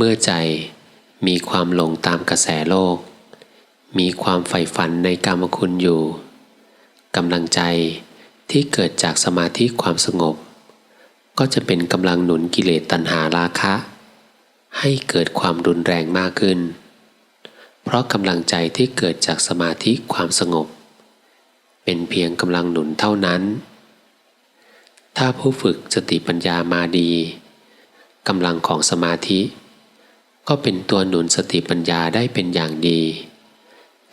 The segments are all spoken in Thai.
มื่อใจมีความหลงตามกระแสโลก มีความใฝ่ฝันในกามคุณอยู่กำลังใจที่เกิดจากสมาธิความสงบ ก็จะเป็นกำลังหนุนกิเลสตัณหาราคะ ให้เกิดความรุนแรงมากขึ้น เพราะกำลังใจที่เกิดจากสมาธิความสงบ เป็นเพียงกำลังหนุนเท่านั้น ถ้าผู้ฝึกสติปัญญามาดีกำลังของสมาธิ ก็เป็นตัวหนุนสติปัญญาได้เป็นอย่างดี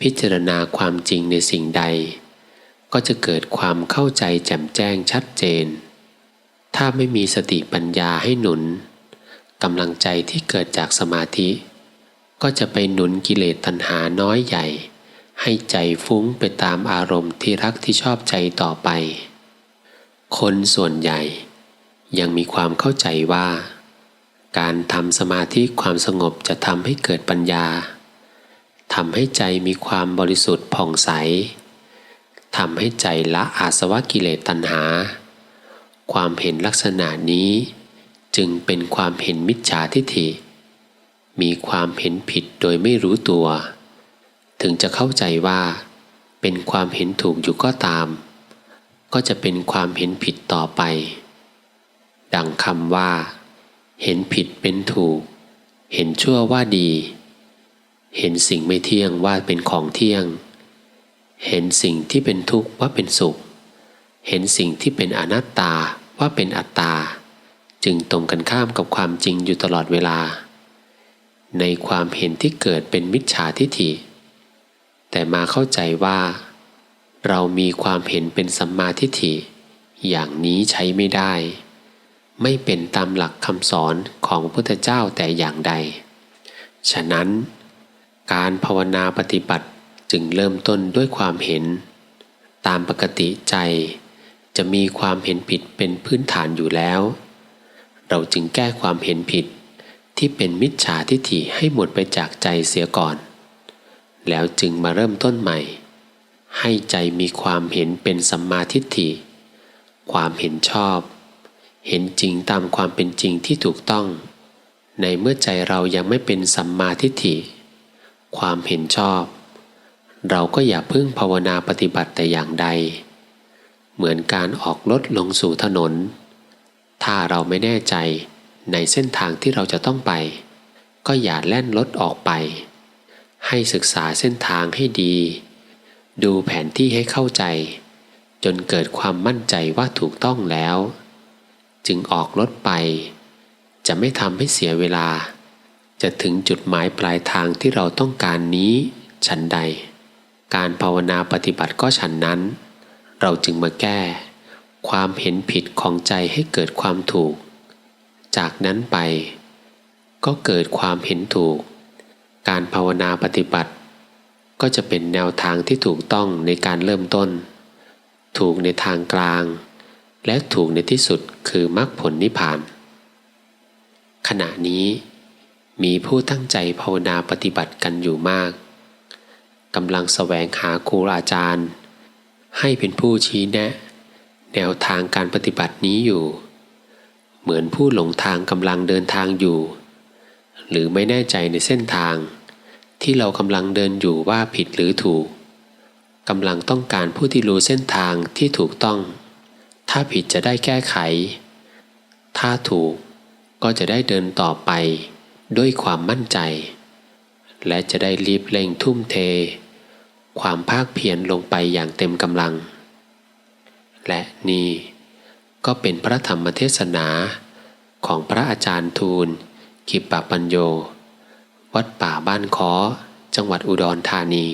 พิจารณาความจริงในสิ่งใด ก็จะเกิดความเข้าใจแจ่มแจ้งชัดเจน ถ้าไม่มีสติปัญญาให้หนุนกำลังใจที่เกิดจากสมาธิ ก็จะไปหนุนกิเลสตัณหาน้อยใหญ่ ให้ใจฟุ้งไปตามอารมณ์ที่รักที่ชอบใจต่อไป คนส่วนใหญ่ยังมีความเข้าใจว่า การทำสมาธิความสงบจะทำให้เกิดปัญญาทำให้ใจมีความบริสุทธิ์ผ่องใสทำให้ใจละอาสวะกิเลสตัณหา ความเห็นลักษณะนี้จึงเป็นความเห็นมิจฉาทิฏฐิ มีความเห็นผิดโดยไม่รู้ตัว ถึงจะเข้าใจว่า เป็นความเห็นถูกอยู่ก็ตาม ก็จะเป็นความเห็นผิดต่อไป ดังคำว่า เห็นผิดเป็นถูก เห็นชั่วว่าดี เห็นสิ่งไม่เที่ยงว่าเป็นของเที่ยง เห็นสิ่งที่เป็นทุกข์ว่าเป็นสุข เห็นสิ่งที่เป็นอนัตตาว่าเป็นอัตตา จึงตรงกันข้ามกับความจริงอยู่ตลอดเวลา ในความเห็นที่เกิดเป็นมิจฉาทิฏฐิ แต่มาเข้าใจว่า เรามีความเห็นเป็นสัมมาทิฏฐิ อย่างนี้ใช้ไม่ได้ ไม่เป็นตามหลักคำสอนของพระพุทธเจ้าแต่อย่างใด ฉะนั้น การภาวนาปฏิบัติจึงเริ่มต้นด้วยความเห็น ตามปกติใจ จะมีความเห็นผิดเป็นพื้นฐานอยู่แล้ว เราจึงแก้ความเห็นผิดที่เป็นมิจฉาทิฏฐิให้หมดไปจากใจเสียก่อน แล้วจึงมาเริ่มต้นใหม่ ให้ใจมีความเห็นเป็นสัมมาทิฏฐิ ความเห็นชอบ เห็นจริงตามความเป็นจริงที่ถูกต้อง ในเมื่อใจเรายังไม่เป็นสัมมาทิฏฐิ ความเห็นชอบ เราก็อย่าพึ่งภาวนาปฏิบัติแต่อย่างใด เหมือนการออกรถลงสู่ถนน ถ้าเราไม่แน่ใจในเส้นทางที่เราจะต้องไป ก็อย่าแล่นรถออกไป ให้ศึกษาเส้นทางให้ดี ดูแผนที่ให้เข้าใจ จนเกิดความมั่นใจว่าถูกต้องแล้ว จึงออกรถไป จะไม่ทำให้เสียเวลา จะถึงจุดหมายปลายทางที่เราต้องการนี้ ฉันใด การภาวนาปฏิบัติก็ฉันนั้น เราจึงมาแก้ ความเห็นผิดของใจให้เกิดความถูก จากนั้นไป ก็เกิดความเห็นถูก การภาวนาปฏิบัติ ก็จะเป็นแนวทางที่ถูกต้องในการเริ่มต้น ถูกในทางกลาง และถูกในที่สุดคือมรรคผลนิพพาน ขณะนี้มีผู้ตั้งใจภาวนาปฏิบัติกันอยู่มากกำลังแสวงหาครูอาจารย์ ให้เป็นผู้ชี้แนะ แนวทางการปฏิบัตินี้อยู่ เหมือนผู้หลงทางกำลังเดินทางอยู่ หรือไม่แน่ใจในเส้นทาง ที่เรากำลังเดินอยู่ว่าผิดหรือถูกกำลังต้องการผู้ที่รู้เส้นทางที่ถูกต้อง ถ้าผิดจะได้แก้ไข ถ้าถูกก็จะได้เดินต่อไปด้วยความมั่นใจ และจะได้รีบเร่งทุ่มเท ความภาคเพียรลงไปอย่างเต็มกำลัง และนี่ก็เป็นพระธรรมเทศนาของพระอาจารย์ทูลกิปปปัญโย วัดป่าบ้านคอจังหวัดอุดรธานี